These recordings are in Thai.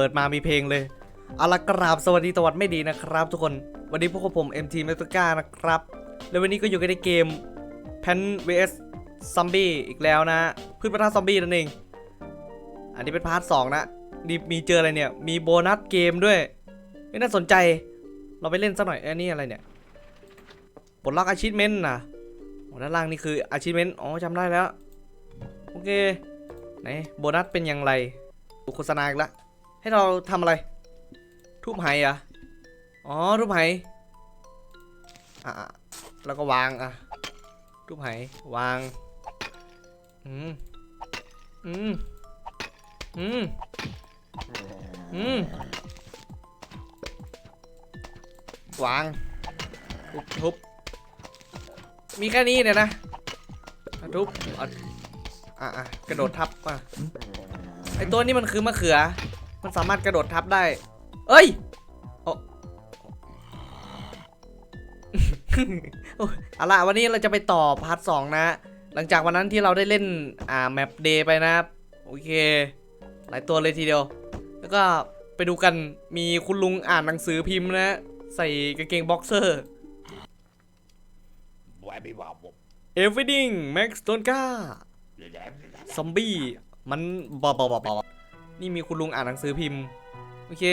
เปิดมามีเพลงเลยอาละกราบสวัสดีตวัดไม่ดีนะครับ ทุกคนวันนี้พวกผม MT m e t a ก้านะครับ แล้ววันนี้ก็อยู่กันในเกม Pen vs Zombie อีกแล้วนะพืชพันธุ์ซอมบี้นั่นเอง อันนี้เป็นพาร์ทสองนะดีมีเจออะไรเนี่ย มีโบนัสเกมด้วยไม่น่าสนใจ เราไปเล่นสักหน่อยอันนี้อะไรเนี่ยปลดล็อกอาชีพเมนต์นะด้านล่างนี่คืออาชีพเมนต์อ๋อจำได้แล้ว โอเค ไหน โบนัสเป็นอย่างไรดูโฆษณาอีกละ ให้เราทำอะไร ทุบไหอะอ๋อทุบไหอะอะแล้วก็วางอะทุบไหวาง อืม อืม อืม อืม วาง ทุบทุบมีแค่นี้เนี่ยนะทุบอะอะอะกระโดดทับอะไอตัวนี้มันคือมะเขือ มันสามารถกระโดดทับได้เอ้ยอ้โอ้ยเอาละวันนี้เราจะไปต่อพาร์ทสองนะ หลังจากวันนั้นที่เราได้เล่นอ่าแมปเดย์ไปนะ โอเค หลายตัวเลยทีเดียว แล้วก็ไปดูกันมีคุณลุงอ่านหนังสือพิมพ์นะ ใส่กางเกงบ็อกเซอร์ everything Max ต้นกล้าซอมบี้มันบอบอบอบอ นี่มีคุณลุงอ่านหนังสือพิมพ์ โอเค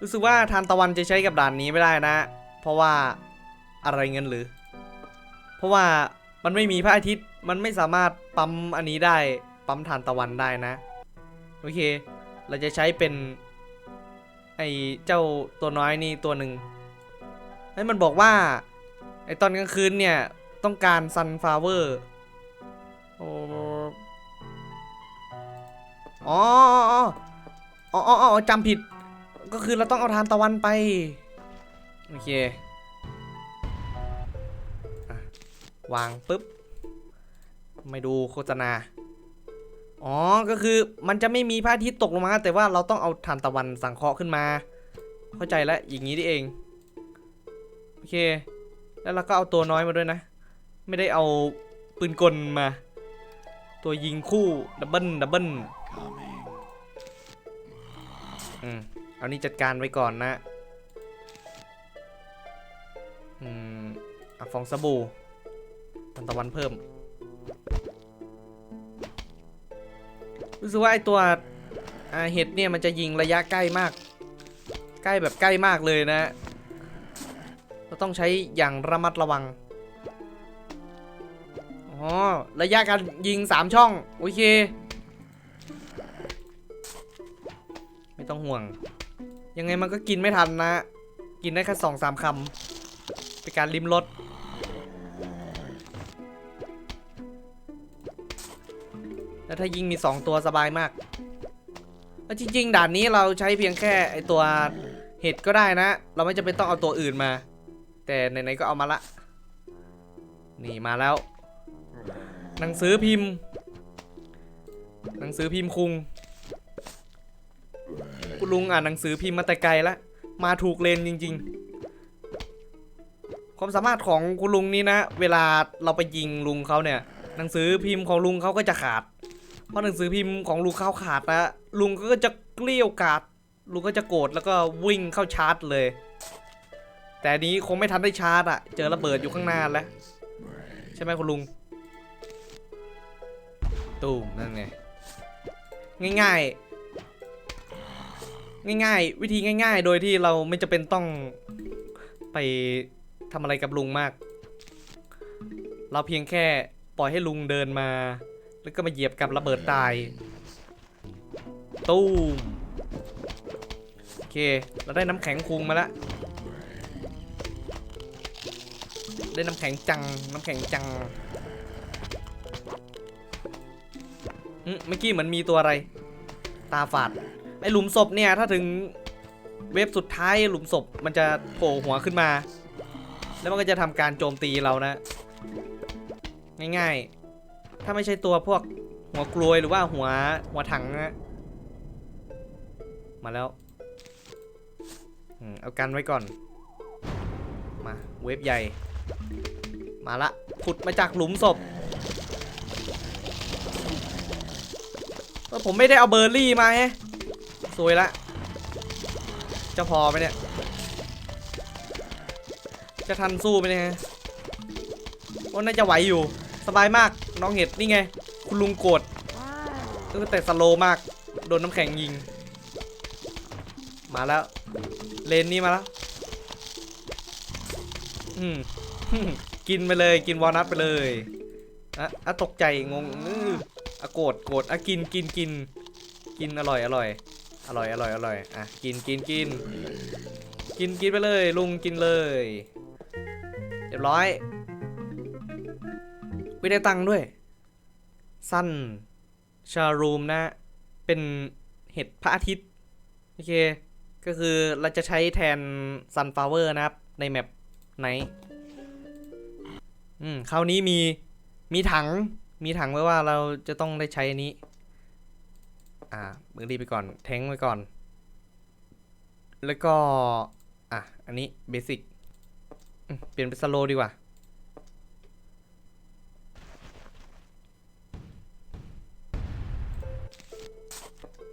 รู้สึกว่าทานตะวันจะใช้กับด่านนี้ไม่ได้นะ เพราะว่าอะไรเงินหรือ เพราะว่ามันไม่มีพระอาทิตย์ มันไม่สามารถปั๊มอันนี้ได้ ปั๊มทานตะวันได้นะ โอเค เราจะใช้เป็น ไอเจ้าตัวน้อยนี่ตัวหนึ่งให้มันบอกว่า ไอตอนกลางคืนเนี่ย ต้องการซันฟลาเวอร์ โอ้อ๋อ อ๋ออ๋อจำผิด ก็คือเราต้องเอาทานตะวันไป โอเควางปุ๊บ ไม่ดูโฆษณา อ๋อ ก็คือมันจะไม่มีพระอาทิตย์ตกลงมา แต่ว่าเราต้องเอาทานตะวันสังเคราะห์ขึ้นมา เข้าใจแล้วอย่างนี้นี่เอง โอเค แล้วเราก็เอาตัวน้อยมาด้วยนะ ไม่ได้เอาปืนกลมา ตัวยิงคู่ดับเบิลดับเบิล อืมเอานี่จัดการไว้ก่อนนะอืมอะฟองสบู่ตันตะวันเพิ่ม รู้สึกว่าไอตัวอ่าเห็ดเนี่ยมันจะยิงระยะใกล้มาก ใกล้แบบใกล้มากเลยนะ เราต้องใช้อย่างระมัดระวัง อ๋อ ระยะการยิง 3 ช่อง โอเค ต้องห่วง ยังไงมันก็กินไม่ทันนะ กินได้แค่สองสามคำเป็นการริมรสแล้วถ้ายิงมี2ตัวสบายมากแล้วจริง ๆ ด่านนี้เราใช้เพียงแค่ไอตัวเห็ดก็ได้นะ เราไม่จำเป็นต้องเอาตัวอื่นมา แต่ไหนๆก็เอามาละ นี่มาแล้ว หนังสือพิมพ์ หนังสือพิมพ์คุง คุณลุงอ่านหนังสือพิมพ์มาแต่ไกลแล้วมาถูกเลนจริง ๆ ความสามารถของคุณลุงนี่นะ เวลาเราไปยิงลุงเขาเนี่ย หนังสือพิมพ์ของลุงเขาก็จะขาด เพราะหนังสือพิมพ์ของลุงเขาขาดนะลุงก็จะเกลี้ยวกาดลุงก็จะโกรธแล้วก็วิ่งเข้าชาร์จเลย แต่นนี้คงไม่ทันได้ชาร์จอะเจอระเบิดอยู่ข้างหน้าแล้วใช่ไหมคุณลุงตูมนั่นไงง่ายๆ ง่ายๆ วิธีง่าย ๆ โดยที่เราไม่จะเป็นต้องไปทำอะไรกับลุงมาก เราเพียงแค่ปล่อยให้ลุงเดินมา แล้วก็มาเหยียบกับระเบิดตาย ตู้มโอเค เราได้น้ำแข็งคุงมาแล้วได้น้ำแข็งจัง น้ำแข็งจังเมื่อกี้เหมือนมีตัวอะไร ตาฝาด ไอหลุมศพเนี่ยถ้าถึงเว็บสุดท้ายหลุมศพมันจะโผล่หัวขึ้นมา แล้วมันก็จะทำการโจมตีเรานะ ง่ายๆ ถ้าไม่ใช่ตัวพวกหัวกลวยหรือว่าหัวหัวถังนะมาแล้วเอากันไว้ก่อน มาเว็บใหญ่ มาละผุดมาจากหลุมศพผมไม่ได้เอาเบอร์รี่มาแฮะสวยละ จะพอไหมเนี่ย จะทันสู้ไหมเนี่ยโอ้น่าจะไหวอยู่ สบายมาก น้องเห็ดนี่ไง คุณลุงโกรธเออแต่สโลมาก โดนน้ำแข็งยิง มาแล้ว เลนนี่มาแล้ว อืม กินไปเลย กินวอลนัทไปเลยอะอะตกใจงงอืออะโกรธโกรธอะกินกินกิน กินอร่อยอร่อย อร่อยอร่อยอร่อยอะกินกินกินกินกินไปเลย ลุงกินเลยเรียบร้อยไม่ได้ตังค์ด้วย สั้นชารูมนะ เป็นเห็ดพระอาทิตย์โอเค ก็คือเราจะใช้แทนซันฟลาเวอร์นะครับ ในแมปไหน อืมคราวนี้มีมีถังมีถังไว้ว่าเราจะต้องได้ใช้อันนี้ อ่าเบอรีไปก่อน แทงไว้ก่อน แล้วก็ อะ อันนี้เบสิกเปลี่ยนเป็นสโลดีกว่า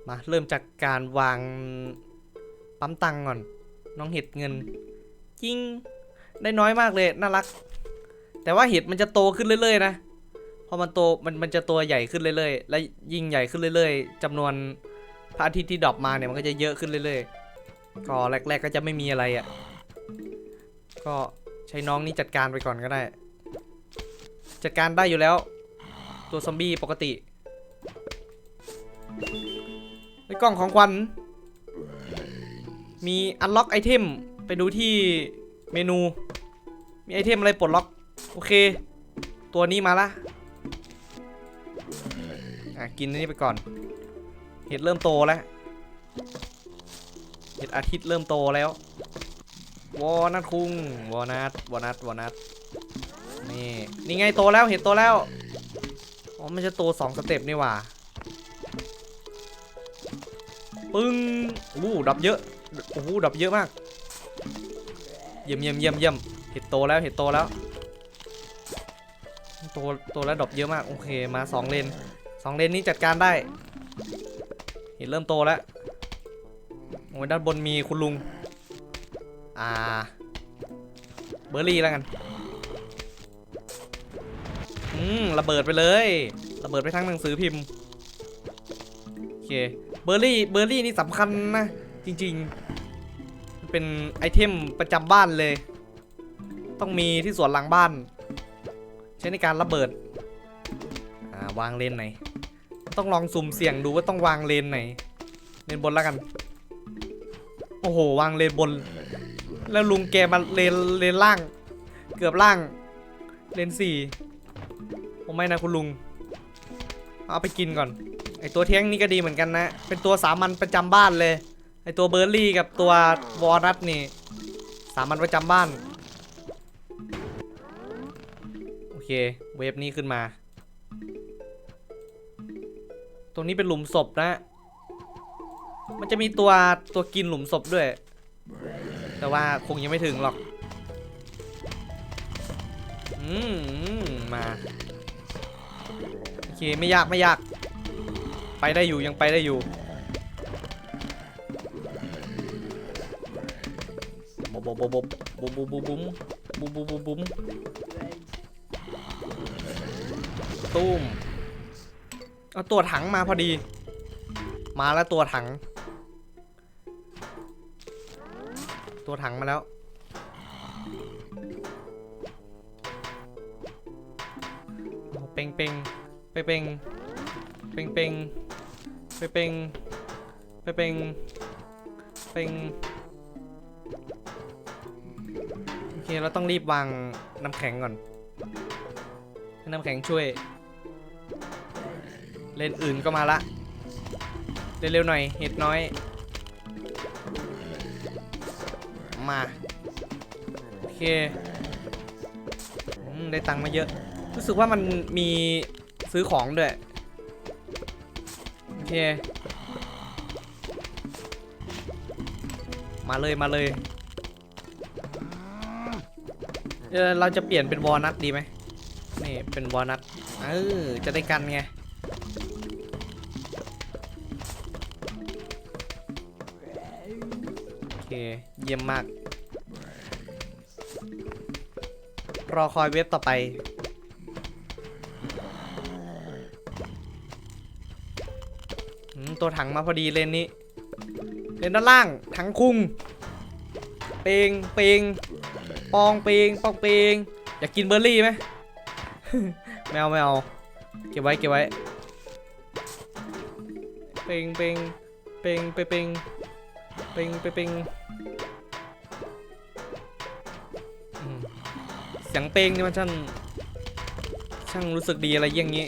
มา เริ่มจากการวางปั๊มตังก่อน น้องเห็ดเงิน จริง ได้น้อยมากเลย น่ารัก แต่ว่าเห็ดมันจะโตขึ้นเรื่อยๆนะ พอมันโตมันมันจะตัวใหญ่ขึ้นเรื่อยๆ และยิ่งใหญ่ขึ้นเรื่อยๆจำนวนพระอาทิตย์ที่ดรอปมาเนี่ยมันก็จะเยอะขึ้นเรื่อยๆ ก็แรก ๆ ก็จะไม่มีอะไรอะ่ะ ก็ใช้น้องนี่จัดการไปก่อนก็ได้ จัดการได้อยู่แล้ว ตัวซอมบี้ปกติในกล่องของขวัญมีอันล็อกไอเทมไปดูที่เมนู มีไอเทมอะไรปลดล็อก โอเค ตัวนี้มาละ กินนนี้ไปก่อน เห็ดเริ่มโตแล้ว เห็ดอาทิตย์เริ่มโตแล้ว วอนัทคุง วอนัทวอนัทวอนัทนี่ นี่ไงโตแล้ว เห็ดโตแล้ว อ๋อ มันจะโตสองสเต็ปนี่หว่า ปึ้งอู้ดับเยอะ โอ้โหดับเยอะมาก เยี่ยมเยี่ยมเยี่ยมเยี่ยมเห็ดโตแล้ว เห็ดโตแล้ว โต โตแล้วดรอปเยอะมาก โอเค มาสองเลน องเลนนี้จัดการได้เห็นเริ่มโตแล้วโอ้ยด้านบนมีคุณลุง อ่า เบอร์รี่แล้วกัน อืม ระเบิดไปเลย ระเบิดไปทั้งหนังสือพิมพ์ โอเค เบอร์รี่ เบอร์รี่นี่สำคัญนะ จริงๆ เป็นไอเทมประจำบ้านเลย ต้องมีที่สวนหลังบ้าน ใช้ในการระเบิด อ่า วางเลนไหน ต้องลองสุ่มเสี่ยงดูว่าต้องวางเลนไหน เลนบนแล้วกัน โอ้โห วางเลนบน แล้วลุงแกมาเลนเลนล่าง เกือบล่าง เลนสี่ผมไม่นะคุณลุง เอาไปกินก่อน ไอตัวเทียงนี่ก็ดีเหมือนกันนะ เป็นตัวสามัญประจำบ้านเลย ไอตัวเบอร์รี่กับตัววอลนัทนี่ สามัญประจำบ้าน โอเค เวฟนี้ขึ้นมา ตรงนี้เป็นหลุมศพนะ มันจะมีตัวตัวกินหลุมศพด้วย แต่ว่าคงยังไม่ถึงหรอก อืมมา โอเคไม่ยากไม่ยาก ไปได้อยู่ยังไปได้อยู่บุบบุบบบบุบบุบบุบบุบบุบบุบบุบตุ้ม เอาตัวถังมาพอดี มาแล้วตัวถัง ตัวถังมาแล้วเป่งเป่งไปเป่งเป่งเป่งไปเป่งไปเป่งเป่งโอเคเราต้องรีบวางน้ำแข็งก่อนให้น้ำแข็งช่วย เลนอื่นก็มาละ เร็วๆหน่อย เห็ดน้อย มา โอเคอได้ตังค์มาเยอะ รู้สึกว่ามันมีซื้อของด้วย โอเค มาเลยมาเลยเออเราจะเปลี่ยนเป็นวอลนัทดีไหมนี่เป็นวอลนัทเออจะได้กันไง มมาก รอคอยเว็บต่อไปอืมตัวถังมาพอดีเลนนี้ เลนด้านล่าง ถังคุง เปงเปงปองเปงปองเปงอยากกินเบอร์รี่ไหมไม่เอาไม่เอา เก็บไว้เก็บไว้ เปงเปงเปงเปงเปงเปงเปง เสียงเป้งนี่มันช่างช่างรู้สึกดีอะไรเยี่ยงนี้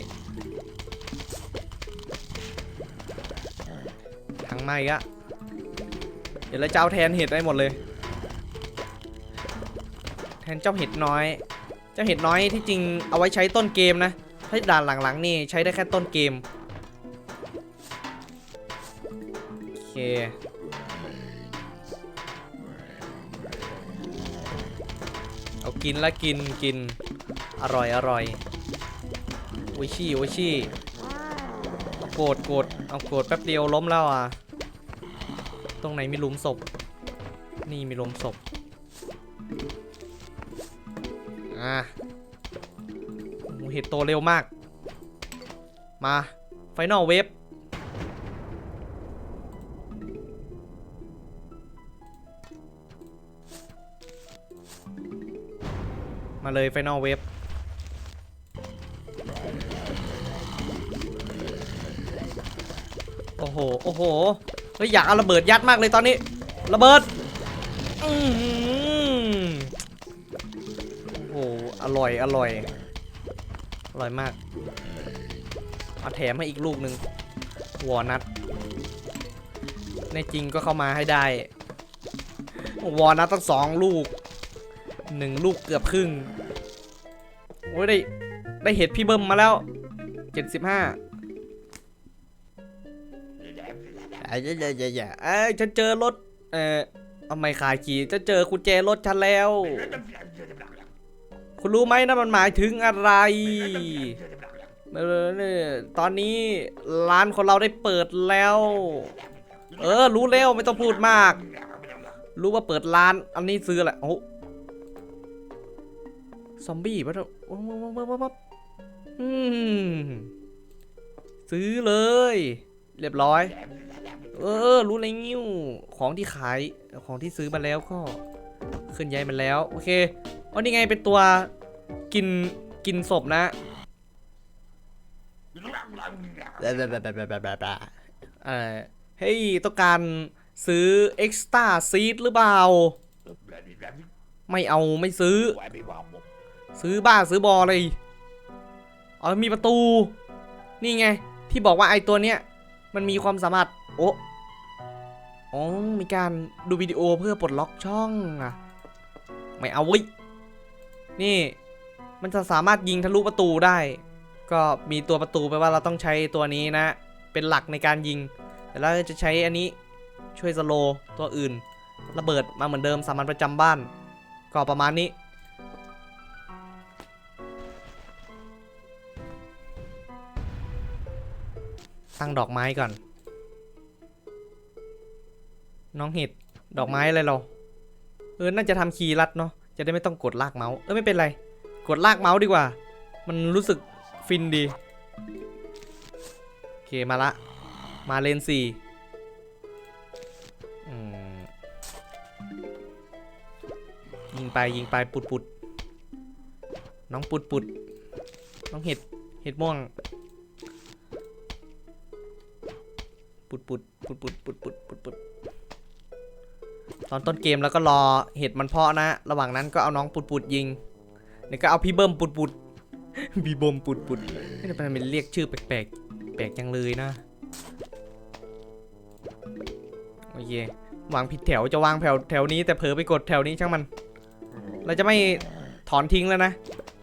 ถังไม้อะเดี๋ยวเราจะเอาแทนเห็ดได้หมดเลย แทนเจ้าเห็ดน้อย เจ้าเห็ดน้อยที่จริงเอาไว้ใช้ต้นเกมนะ ถ้าด่านหลังๆนี่ใช้ได้แค่ต้นเกมโอเค กินและกินกินอร่อยอร่อยโอชี่โอชี่โกรธโกรธเอาโกรธแป๊บเดียวล้มแล้วอะตรงไหนมีหลุมศพ นี่มีหลุมศพอะเห็ดโตเร็วมาก มาไฟนอลเวฟ มาเลยไฟนอลเวฟโอ้โห โอ้โห เฮ้ยอยากเอาระเบิดยัดมากเลยตอนนี้ ระเบิดอโอ้โห อร่อย อร่อย อร่อยมาก เอาแถมให้อีกลูกหนึ่งวอนัทในจริงก็เข้ามาให้ได้ วอนัทตั้งสองลูก หนึ่งลูกเกือบครึ่ง โอ้ยได้ ได้เห็ดพี่เบิ้มมาแล้วเจ็ดสิบห้าไอ้ยอย่าอย่าอย่าเอ้ยฉันเจอรถ เอ่อเอาไม่ขายขี่จะเจอกุญแจรถฉันแล้ว คุณรู้ไหมนะมันหมายถึงอะไรเออเนี่ยตอนนี้ร้านของเราได้เปิดแล้ว เออ รู้แล้วไม่ต้องพูดมาก รู้ว่าเปิดร้าน อันนี้ซื้อแหละโอ้ ซอมบี้ปะว้าวว้าวว้าวว้าวว้าวอืมซื้อเลย เรียบร้อย เออ รู้เลยงิ้ว ของที่ขาย ของที่ซื้อมาแล้วก็ ขึ้นย้ายมันแล้ว โอเคอ๋อนี่ไงเป็นตัวกินกินศพนะเออเฮ้ย ต้องการซื้อ extra seed หรือเปล่า ไม่เอาไม่ซื้อ ซื้อบ้าซื้อบอเลย อ๋อ มีประตู นี่ไง ที่บอกว่าไอตัวเนี้ย มันมีความสามารถ โอ้อ๋อ มีการดูวิดีโอเพื่อปลดล็อกช่องอะไม่เอาว้ยนี่ มันจะสามารถยิงทะลุประตูได้ ก็มีตัวประตูแปลว่าเราต้องใช้ตัวนี้นะ เป็นหลักในการยิง แต่เราจะใช้อันนี้ช่วยสโลตัวอื่น ระเบิดมาเหมือนเดิมสามัญประจำบ้าน ก็ประมาณนี้ ตั้งดอกไม้ก่อน น้องเห็ดดอกไม้อะไรเรา เออ น่าจะทำคีย์ลัดเนาะ จะได้ไม่ต้องกดลากเมาส์ เออไม่เป็นไร กดลากเมาส์ดีกว่า มันรู้สึกฟินดี โอเคมาละ มาเลนสี่ยิงไปยิงไปปุดปุดน้องปุดปุดน้องเห็ด เห็ดม่วง ปุดปุดปุดปุดปุดปุดปุดปุดตอนต้นเกมแล้วก็รอเห็ดมันเพาะนะ ระหว่างนั้นก็เอาน้องปุดปุดยิงเดี๋ยวก็เอาพี่เบิ้มปุดปุดพี่เบิ้มปุดปุดไม่ได้เป็นเรียกชื่อแปลกๆแปลกจังเลยนะโอเควางผิดแถวจะวางแถวแถวนี้แต่เผลอไปกดแถวนี้ช่างมัน เราจะไม่ถอนทิ้งแล้วนะ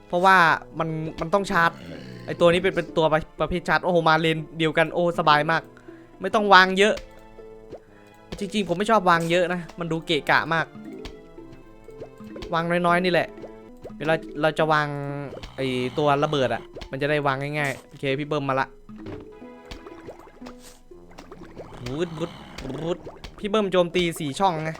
เพราะว่ามันมันต้องชาร์จไอตัวนี้เป็นเป็นตัวประประเภทชาร์จโอ้โหมาเลนเดียวกันโอ้สบายมาก ไม่ต้องวางเยอะ จริงๆ ผมไม่ชอบวางเยอะนะ มันดูเกะกะมาก วางน้อยๆ นี่แหละ เวลาเราจะวางไอตัวระเบิดอะ่ะ มันจะได้วางง่ายๆ โอเคพี่เบิ้มมาละวุดวุดวุดพี่เบิ้มโจมตีสี่ช่องไง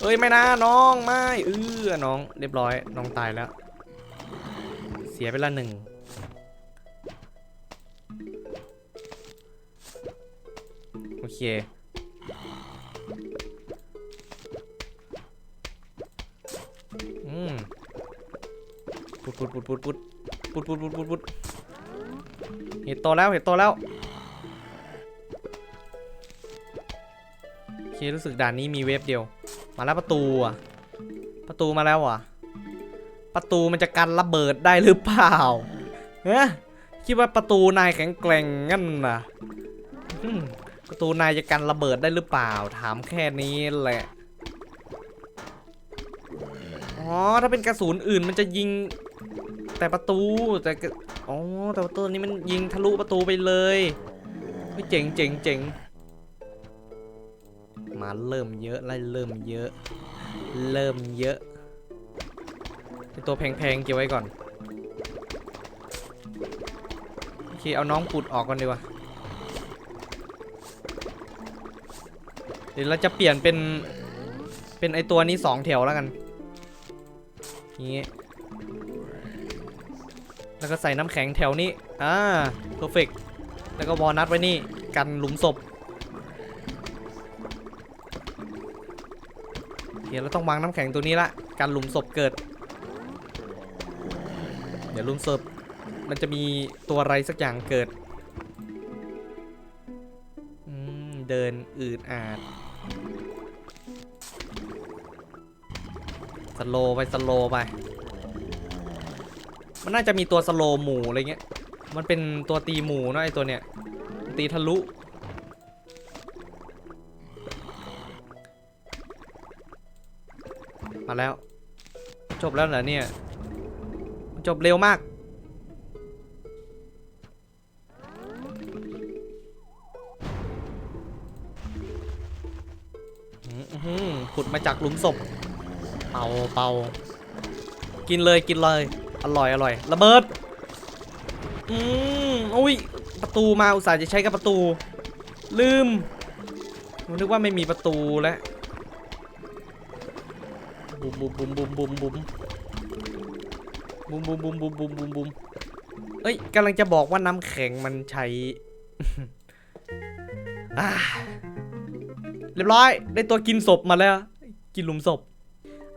เอ้ยไม่นะน้องไม่เออน้องเรียบร้อยน้องตายแล้ว เสียไปละหนึ่ง โอเค อืมปุดปุดปุดปุดปุดปุดปุดปุดปุดปุดเห็ดโตแล้วเห็ดโตแล้วโอเครู้สึกด่านนี้มีเวฟเดียว มาแล้วประตูอะ ประตูมาแล้วอะ ประตูมันจะกันระเบิดได้หรือเปล่าเฮ้คิดว่าประตูนายแข็งแกร่งงั้นนะ ประตูนายจะกันระเบิดได้หรือเปล่า ถามแค่นี้แหละ อ๋อ ถ้าเป็นกระสุนอื่นมันจะยิง แต่ประตูแต่กระอ๋อแต่ประตูนี้มันยิงทะลุประตูไปเลยเฮ้ยเจ๋งเจ๋งเจ๋งมาเริ่มเยอะไล่เริ่มเยอะ เริ่มเยอะตัวแพงๆเก็บไว้ก่อนโอเคเอาน้องปุดออกก่อนดีกว่า เดี๋ยวเราจะเปลี่ยนเป็น เป็นไอตัวนี้สองแถวแล้วกันอย่างงี้แล้วก็ใส่น้ำแข็งแถวนี้ อ่าเพอร์เฟกแล้วก็วอลนัทไว้นี่ กันหลุมศพเดี๋ยวเราต้องวางน้ำแข็งตัวนี้ละ กันหลุมศพเกิด เดี๋ยวหลุมศพมันจะมีตัวอะไรสักอย่างเกิด เดินอืดอาด โลไปสโลไป มันน่าจะมีตัวสโลหมูอะไรเงี้ย มันเป็นตัวตีหมูเนอะไอตัวเนี้ย ตีทะลุมาแล้ว จบแล้วเหรอเนี่ย จบเร็วมากอื้อหือขุดมาจากหลุมศพ เป่าเป่ากินเลยกินเลย อร่อยอร่อยระเบิดอืมอุ้ยประตูมาอุตส่าห์จะใช้กับประตู ลืมผมนึกว่าไม่มีประตูแล้วบุมบุมบุมบุมบุมบุมบุมบุมบุมบุมบุมบุมบุมเอ้ยกำลังจะบอกว่าน้ำแข็งมันใช้อ่าเรียบร้อย ได้ตัวกินศพมาแล้ว กินหลุมศพ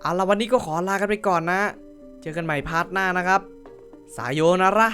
เอาละวันนี้ก็ขอลากันไปก่อนนะ เจอกันใหม่พาร์ทหน้านะครับ สายโยนะระ